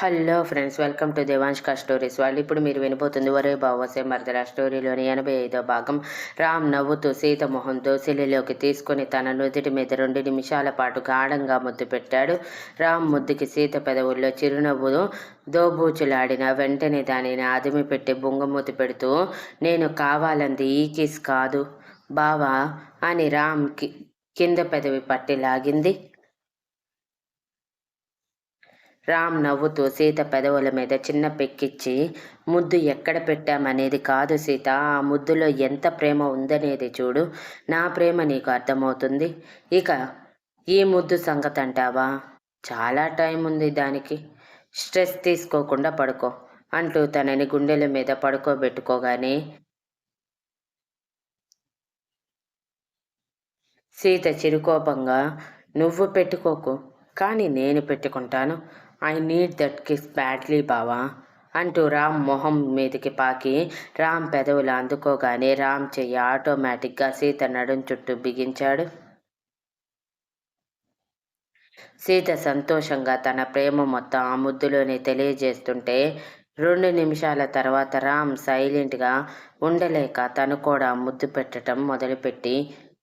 Hello friends welcome to దేవాంష్కా stories. వాళ్ళు ఇప్పుడు మీరు వినబోతుంది ఒరే బావసే మరదల స్టోరీలోని ఎనభై ఐదో భాగం. రామ్ నవ్వుతూ సీత మొహం దోసిలిలోకి తీసుకుని తన నుదుటి మీద రెండు నిమిషాల పాటు గాఢంగా ముద్దు పెట్టాడు. రామ్ ముద్దుకి సీత పెదవుల్లో చిరునవ్వు దోబూచులాడిన వెంటనే దానిని ఆదిమి పెట్టి బుంగమూతి పెడుతూ నేను కావాలంది ఈ కిస్ కాదు బావా అని రామ్కి కింద పెదవి పట్టి లాగింది. రామ్ నవ్వుతూ సీత పెదవుల మీద చిన్న పెక్కిచ్చి ముద్దు ఎక్కడ పెట్టామనేది కాదు సీత ఆ ముద్దులో ఎంత ప్రేమ ఉందనేది చూడు నా ప్రేమ నీకు అర్థమవుతుంది. ఇక ఈ ముద్దు సంగతి అంటావా? చాలా టైం ఉంది దానికి. స్ట్రెస్ తీసుకోకుండా పడుకో అంటూ తనని గుండెల మీద పడుకోబెట్టుకోగానే సీత చిరుకోపంగా నువ్వు పెట్టుకోకు కానీ నేను పెట్టుకుంటాను. I need that kiss badly బావా అంటూ రామ్ మొహం మీదకి పాకి. రామ్ పెదవులు అందుకోగానే రామ్ చెయ్యి ఆటోమేటిక్గా సీత నడుం చుట్టూ బిగించాడు. సీత సంతోషంగా తన ప్రేమ మొత్తం ఆ ముద్దులోనే తెలియజేస్తుంటే రెండు నిమిషాల తర్వాత రామ్ సైలెంట్గా ఉండలేక తను కూడా ముద్దు పెట్టడం మొదలుపెట్టి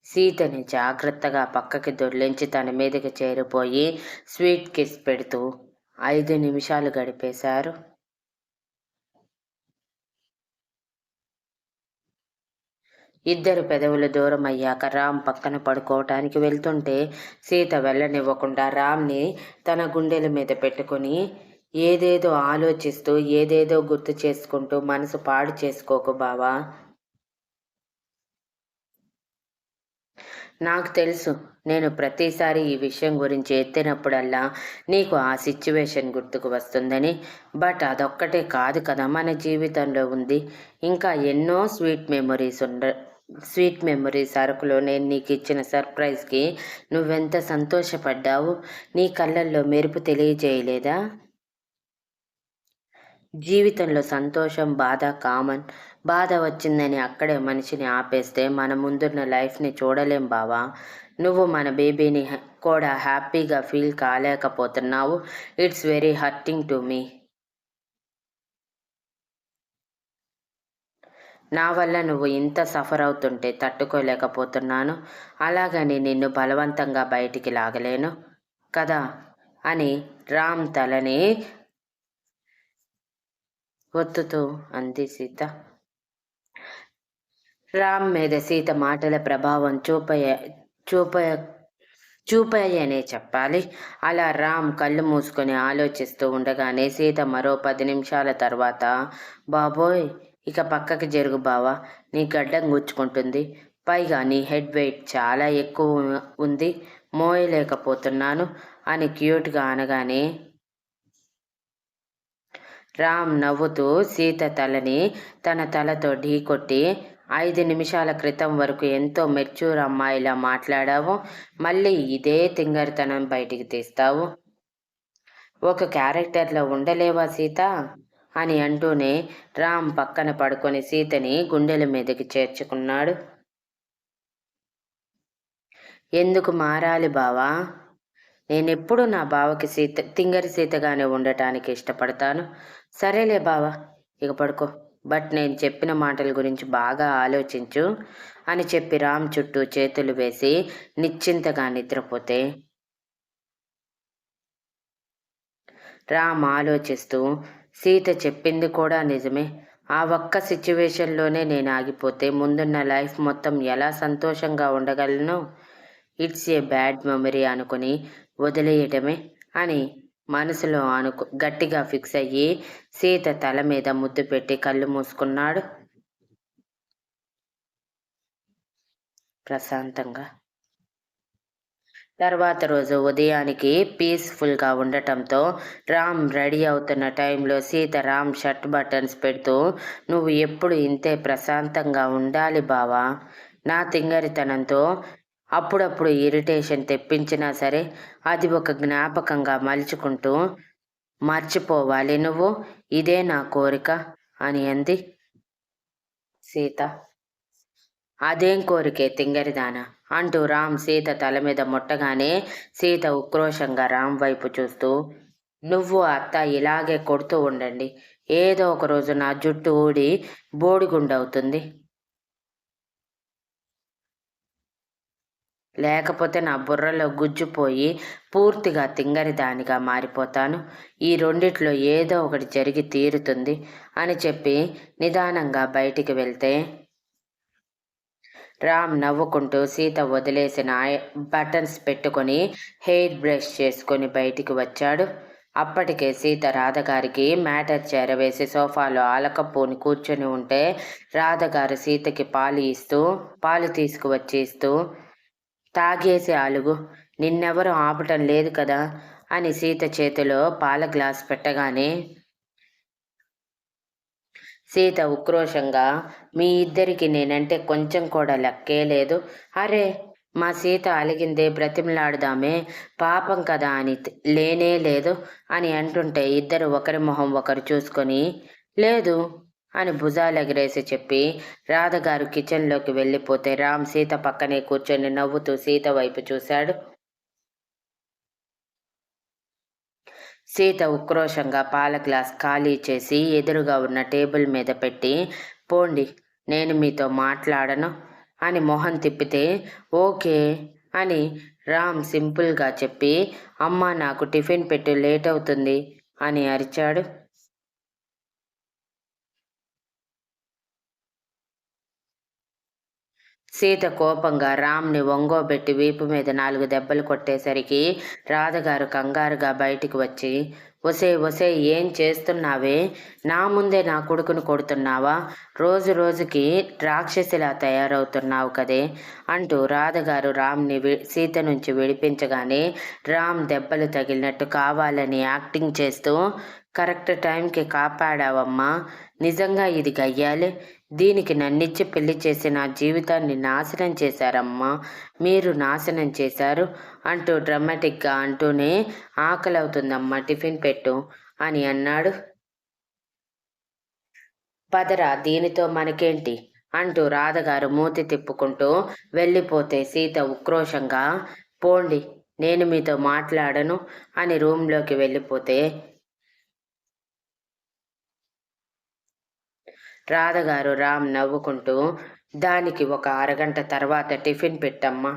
సీతని జాగ్రత్తగా పక్కకి దొర్లించి తన మీదకి చేరిపోయి స్వీట్ కిస్ పెడుతూ ఐదు నిమిషాలు గడిపేశారు. ఇద్దరు పెదవులు దూరం అయ్యాక రామ్ పక్కన పడుకోవటానికి వెళ్తుంటే సీత వెళ్ళనివ్వకుండా రామ్ని తన గుండెల మీద పెట్టుకుని ఏదేదో ఆలోచిస్తూ ఏదేదో గుర్తు చేసుకుంటూ మనసు పాడు చేసుకోకు బావా. నాకు తెలుసు. నేను ప్రతిసారి ఈ విషయం గురించి ఎత్తినప్పుడల్లా నీకు ఆ సిచ్యువేషన్ గుర్తుకు వస్తుందని. బట్ అదొక్కటే కాదు కదా మన జీవితంలో ఉంది. ఇంకా ఎన్నో స్వీట్ మెమొరీస్ ఉండ స్వీట్ మెమొరీస్ సరుకులో నేను నీకు ఇచ్చిన సర్ప్రైజ్కి నువ్వెంత సంతోషపడ్డావు? నీ కళ్ళల్లో మెరుపు తెలియజేయలేదా? జీవితంలో సంతోషం బాధ కామన్. బాధ వచ్చిందని అక్కడే మనిషిని ఆపేస్తే మన ముందున్న లైఫ్ని చూడలేం బావా. నువ్వు మన బేబీని కూడా హ్యాపీగా feel కాలేకపోతున్నావు. It's very hurting to me. నా వల్ల నువ్వు ఇంత సఫర్ అవుతుంటే తట్టుకోలేకపోతున్నాను. అలాగని నిన్ను బలవంతంగా బయటికి లాగలేను. కదా? అని రామ్ తలని ఒత్తుతూ అంది సీత. రామ్ మీద సీత మాటల ప్రభావం చూపయ చూపయ చూపాయనే చెప్పాలి. అలా రామ్ కళ్ళు మూసుకొని ఆలోచిస్తూ ఉండగానే సీత మరో పది నిమిషాల తర్వాత బాబోయ్ ఇక పక్కకి జరుగు బావా నీ గడ్డం గుచ్చుకుంటుంది. పైగా నీ హెడ్ వెయిట్ చాలా ఎక్కువ ఉంది మోయలేకపోతున్నాను అని క్యూట్గా అనగానే రామ్ నవ్వుతూ సీత తలని తన తలతో ఢీకొట్టి ఐదు నిమిషాల క్రితం వరకు ఎంతో మెచ్యూర్ అమ్మాయిలా మాట్లాడావు. మళ్ళీ ఇదే తింగరితనం బయటికి తీస్తావు. ఒక క్యారెక్టర్లో ఉండలేవా సీత? అని అంటూనే రామ్ పక్కన పడుకొని సీతని గుండెల మీదకి చేర్చుకున్నాడు. ఎందుకు మారాలి బావా? నేనెప్పుడు నా బావకి సీత తింగరి సీతగానే ఉండటానికి ఇష్టపడతాను. సరేలే బావా ఇక పడుకో. బట్ నేను చెప్పిన మాటల గురించి బాగా ఆలోచించు అని చెప్పి రామ్ చుట్టూ చేతులు వేసి నిశ్చింతగా నిద్రపోతే. రామ్ ఆలోచిస్తూ సీత చెప్పింది కూడా నిజమే. ఆ ఒక్క సిచ్యువేషన్లోనే నేను ఆగిపోతే ముందున్న లైఫ్ మొత్తం ఎలా సంతోషంగా ఉండగలను? ఇట్స్ ఏ బ్యాడ్ మెమరీ అనుకుని వదిలేయటమే అని మనసులో అనుకు గట్టిగా ఫిక్స్ అయ్యి సీత తల మీద ముద్దు పెట్టి కళ్ళు మూసుకున్నాడు. ప్రశాంతంగా. తర్వాత రోజు ఉదయానికి పీస్ఫుల్గా ఉండటంతో రామ్ రెడీ అవుతున్న టైంలో సీత రామ్ షర్ట్ బటన్స్ పెడుతూ నువ్వు ఎప్పుడు ఇంతే ప్రశాంతంగా ఉండాలి బావా. నా తింగరితనంతో అప్పుడప్పుడు ఇరిటేషన్ తెప్పించినా సరే అది ఒక జ్ఞాపకంగా మలుచుకుంటూ మర్చిపోవాలి. నువ్వు ఇదే నా కోరిక అని అంది సీత. అదేం కోరికే తింగరిదాన? అంటూ రామ్ సీత తల మీద ముట్టగానే సీత ఉక్రోషంగా రామ్ వైపు చూస్తూ నువ్వు అత్త ఇలాగే కొడుతూ ఉండండి. ఏదో ఒక రోజు నా జుట్టు ఊడి బోడిగుండవుతుంది. లేకపోతే నా బుర్రలో గుజ్జుపోయి పూర్తిగా తింగరిదానిగా మారిపోతాను. ఈ రెండిట్లో ఏదో ఒకటి జరిగి తీరుతుంది అని చెప్పి నిదానంగా బయటికి వెళ్తే రామ్ నవ్వుకుంటూ సీత వదిలేసిన బటన్స్ పెట్టుకొని హెయిర్ బ్రష్ చేసుకొని బయటికి వచ్చాడు. అప్పటికే సీత రాధగారికి మ్యాటర్ చేరవేసి సోఫాలో ఆలకపోని కూర్చొని ఉంటే రాధగారు సీతకి పాలు ఇస్తూ పాలు తీసుకువచ్చి ఇస్తూ తాగేసి అలుగు నిన్నెవరు ఆపటం లేదు కదా? అని సీత చేతిలో పాల గ్లాస్ పెట్టగానే సీత ఉక్రోషంగా మీ ఇద్దరికి నేనంటే కొంచెం కూడా లెక్కే లేదు. అరే మా సీత అలిగిందే బ్రతిమలాడదామే. పాపం కదా అని లేనే లేదు అని అంటుంటే ఇద్దరు ఒకరి మొహం ఒకరు చూసుకొని లేదు అని భుజాలు ఎగరేసి చెప్పి రాధగారు కిచెన్లోకి వెళ్ళిపోతే రామ్ సీత పక్కనే కూర్చొని నవ్వుతూ సీత వైపు చూశాడు. సీత ఉక్రోషంగా పాల గ్లాస్ ఖాళీ చేసి ఎదురుగా ఉన్న టేబుల్ మీద పెట్టి పోండి నేను మీతో మాట్లాడను అని మొహం తిప్పితే ఓకే అని రామ్ సింపుల్గా చెప్పి అమ్మ నాకు టిఫిన్ పెట్టి లేట్ అవుతుంది అని అరిచాడు. సీత కోపంగా రామ్ని వంగోబెట్టి వీపు మీద నాలుగు దెబ్బలు కొట్టేసరికి రాధగారు కంగారుగా బయటికి వచ్చి ఒసే ఒసే ఏం చేస్తున్నావే? నా ముందే నా కొడుకును కొడుతున్నావా? రోజు రోజుకి రాక్షసిలా తయారవుతున్నావు కదే అంటూ రాధగారు రామ్ని సీత నుంచి విడిపించగానే రామ్ దెబ్బలు తగిలినట్టు కావాలని యాక్టింగ్ చేస్తూ కరెక్ట్ టైంకి కాపాడావమ్మా. నిజంగా ఇది గయ్యాలి. దీనికి నన్నిచ్చి పెళ్ళి చేసి నా జీవితాన్ని నాశనం చేశారమ్మా. మీరు నాశనం చేశారు అంటూ డ్రమాటిక్గా అంటూనే ఆకలవుతుందమ్మా. టిఫిన్ పెట్టు అని అన్నాడు. పదరా దీనితో మనకేంటి? అంటూ రాధగారు మూతి తిప్పుకుంటూ వెళ్ళిపోతే సీత ఉక్రోషంగా పోండి నేను మీతో మాట్లాడను అని రూమ్లోకి వెళ్ళిపోతే రాధగారు రామ్ నవ్వుకుంటూ దానికి ఒక అరగంట తర్వాత టిఫిన్ పెట్టమ్మా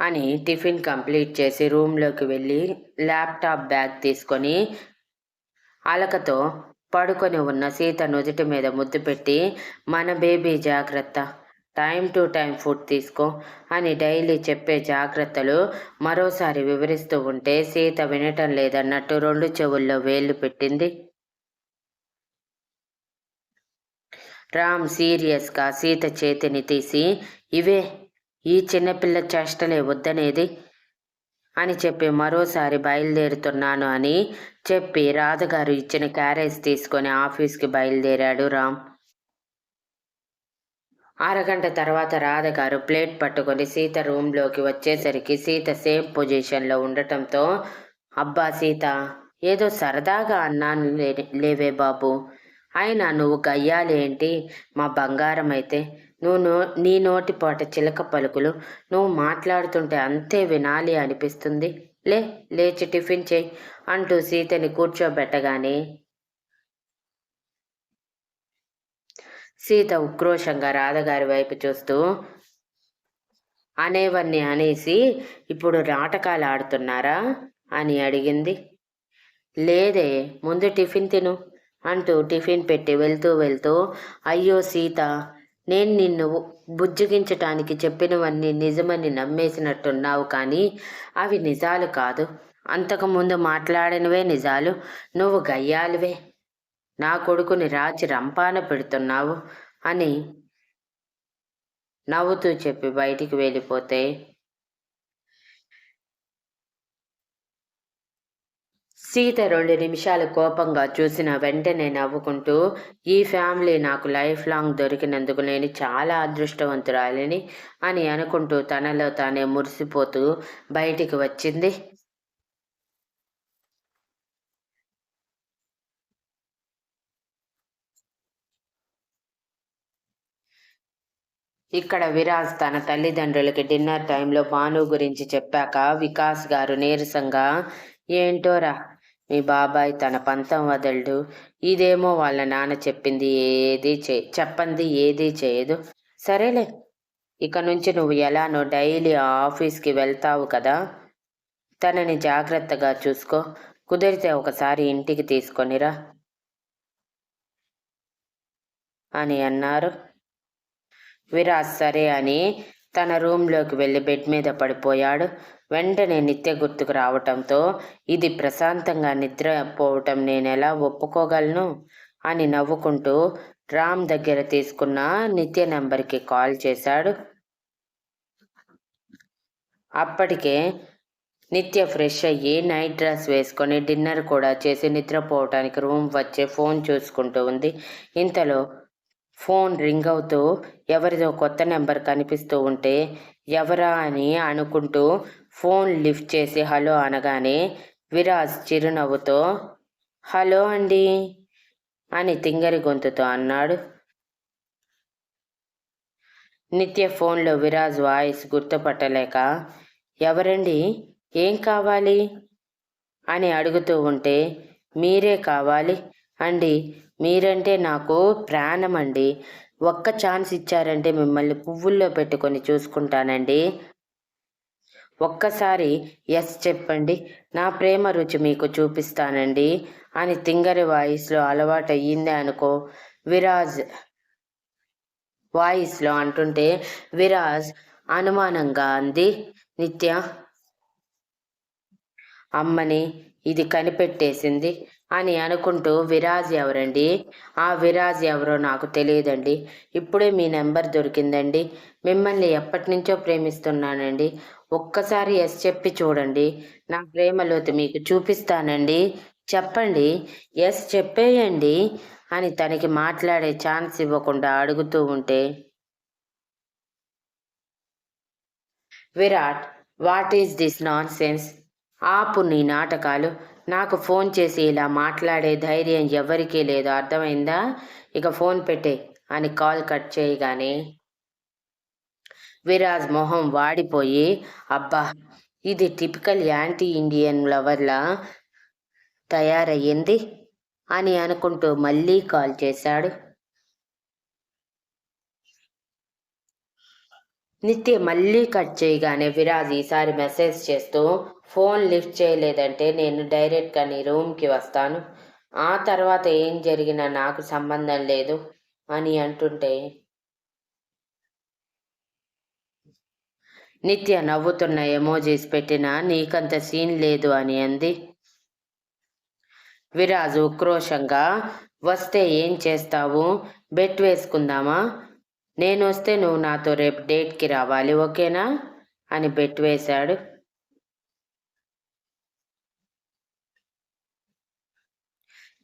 అని టిఫిన్ కంప్లీట్ చేసి రూమ్లోకి వెళ్ళి ల్యాప్టాప్ బ్యాగ్ తీసుకొని అలకతో పడుకొని ఉన్న సీత నుదుటి మీద ముద్దు పెట్టి మన బేబీ జాగ్రత్త టైం టు టైం ఫుడ్ తీసుకో అని డైలీ చెప్పే జాగ్రత్తలు మరోసారి వివరిస్తూ ఉంటే సీత వినటం లేదన్నట్టు రెండు చెవుల్లో వేళ్ళు పెట్టింది. రామ్ సీరియస్గా సీత చేతిని తీసి ఇవే ఈ చిన్నపిల్ల చేష్టలే వద్దనేది? అని చెప్పి మరోసారి బయలుదేరుతున్నాను అని చెప్పి రాధగారు ఇచ్చిన క్యారేజ్ తీసుకొని ఆఫీస్కి బయలుదేరాడు రామ్. అరగంట తర్వాత రాధగారు ప్లేట్ పట్టుకొని సీత రూమ్లోకి వచ్చేసరికి సీత సేమ్ పొజిషన్లో ఉండటంతో అబ్బా సీత ఏదో సరదాగా అన్నాను లేవే బాబు. అయినా నువ్వు గయ్యాలేంటి మా బంగారం అయితే నువ్వు నీ నోటిపాట చిలక పలుకులు నువ్వు మాట్లాడుతుంటే అంతే వినాలి అనిపిస్తుంది. లే లేచి టిఫిన్ చేయి అంటూ సీతని కూర్చోబెట్టగానే సీత ఉక్రోషంగా రాధగారి వైపు చూస్తూ అనేవన్నీ అనేసి ఇప్పుడు నాటకాలు ఆడుతున్నారా? అని అడిగింది. లేదే ముందు టిఫిన్ తిను. అంటూ టిఫిన్ పెట్టి వెళ్తూ వెళ్తూ అయ్యో సీత నేను నిన్ను బుజ్జగించటానికి చెప్పినవన్నీ నిజమని నమ్మేసినట్టున్నావు కానీ అవి నిజాలు కాదు. అంతకుముందు మాట్లాడినవే నిజాలు. నువ్వు గయ్యాలివే. నా కొడుకుని రాచి రంపాన పెడుతున్నావు అని నవ్వుతూ చెప్పి బయటికి వెళ్ళిపోతే సీత రెండు నిమిషాలు కోపంగా చూసిన వెంటనే నవ్వుకుంటూ ఈ ఫ్యామిలీ నాకు లైఫ్ లాంగ్ దొరికినందుకు నేను చాలా అదృష్టవంతురాలిని అని అనుకుంటూ తనలో తానే మురిసిపోతూ బయటికి వచ్చింది. ఇక్కడ విరాజ్ తన తల్లిదండ్రులకి డిన్నర్ టైంలో భాను గురించి చెప్పాక వికాస్ గారు నీరసంగా ఏంటోరా మీ బాబాయ్ తన పంతం వదలడు. ఇదేమో వాళ్ళ నాన్న చెప్పింది ఏది చే చెప్పంది ఏది చేయదు. సరేలే ఇక నుంచి నువ్వు ఎలానో డైలీ ఆఫీస్కి వెళ్తావు కదా. తనని జాగ్రత్తగా చూసుకో. కుదిరితే ఒకసారి ఇంటికి తీసుకొనిరా. అని అన్నారు. విరాజ్ సరే అని తన రూమ్లోకి వెళ్ళి బెడ్ మీద పడిపోయాడు. వెంటనే నిత్య గుర్తుకు రావటంతో ఇది ప్రశాంతంగా నిద్రపోవటం నేను ఎలా ఒప్పుకోగలను? అని నవ్వుకుంటూ రామ్ దగ్గర తీసుకున్న నిత్య నెంబర్కి కాల్ చేశాడు. అప్పటికే నిత్య ఫ్రెష్ అయ్యి నైట్ డ్రెస్ వేసుకొని డిన్నర్ కూడా చేసి నిద్రపోవటానికి రూమ్ వచ్చే ఫోన్ చూసుకుంటూ ఉంది. ఇంతలో ఫోన్ రింగ్ అవుతూ ఎవరిదో కొత్త నెంబర్ కనిపిస్తూ ఉంటే ఎవరా అని అనుకుంటూ ఫోన్ లిఫ్ట్ చేసి హలో అనగానే విరాజ్ చిరునవ్వుతో హలో అండి అని తింగరి గొంతుతో అన్నాడు. నిత్య ఫోన్లో విరాజ్ వాయిస్ గుర్తుపట్టలేక ఎవరండి? ఏం కావాలి? అని అడుగుతూ ఉంటే మీరే కావాలి. అండి మీరంటే నాకు ప్రాణం అండి ఒక్క ఛాన్స్ ఇచ్చారంటే మిమ్మల్ని పువ్వుల్లో పెట్టుకొని చూసుకుంటానండి. ఒక్కసారి ఎస్ చెప్పండి నా ప్రేమ రుచి మీకు చూపిస్తానండి అని తింగరి వాయిస్లో అలవాటు అయ్యిందే అనుకో విరాజ్ వాయిస్లో అంటుంటే విరాజ్ అనుమానంగా అంది నిత్య అమ్మని ఇది కనిపెట్టేసింది. అని అనుకుంటూ విరాజ్ ఎవరండి? ఆ విరాజ్ ఎవరో నాకు తెలియదండి. ఇప్పుడే మీ నెంబర్ దొరికిందండి. మిమ్మల్ని ఎప్పటి నుంచో ప్రేమిస్తున్నానండి. ఒక్కసారి ఎస్ చెప్పి చూడండి. నా ప్రేమలోతి మీకు చూపిస్తానండి. చెప్పండి. ఎస్ చెప్పేయండి అని తనకి మాట్లాడే ఛాన్స్ ఇవ్వకుండా అడుగుతూ ఉంటే Virat what is this nonsense ఆపు నీ నాటకాలు. నాకు ఫోన్ చేసి ఇలా మాట్లాడే ధైర్యం ఎవరికీ లేదు. అర్థమైందా? ఇక ఫోన్ పెట్టే అని కాల్ కట్ చేయగానే విరాజ్ మొహం వాడిపోయి అబ్బా ఇది టిపికల్ యాంటీ ఇండియన్ లవర్లా తయారయ్యింది అని అనుకుంటూ మళ్ళీ కాల్ చేశాడు. నిత్య మళ్ళీ కట్ చేయగానే విరాజ్ ఈసారి మెసేజ్ చేస్తూ ఫోన్ లిఫ్ట్ చేయలేదంటే నేను డైరెక్ట్గా నీ రూమ్కి వస్తాను. ఆ తర్వాత ఏం జరిగినా నాకు సంబంధం లేదు అని అంటుంటే నిత్య నవ్వుతున్న ఎమోజీస్ పెట్టినా నీకంత సీన్ లేదు అని అంది. విరాజు ఉక్రోషంగా వస్తే ఏం చేస్తావు? బెట్ వేసుకుందామా? నేను వస్తే నువ్వు నాతో రేపు డేట్కి రావాలి ఓకేనా? అని బెట్ వేశాడు.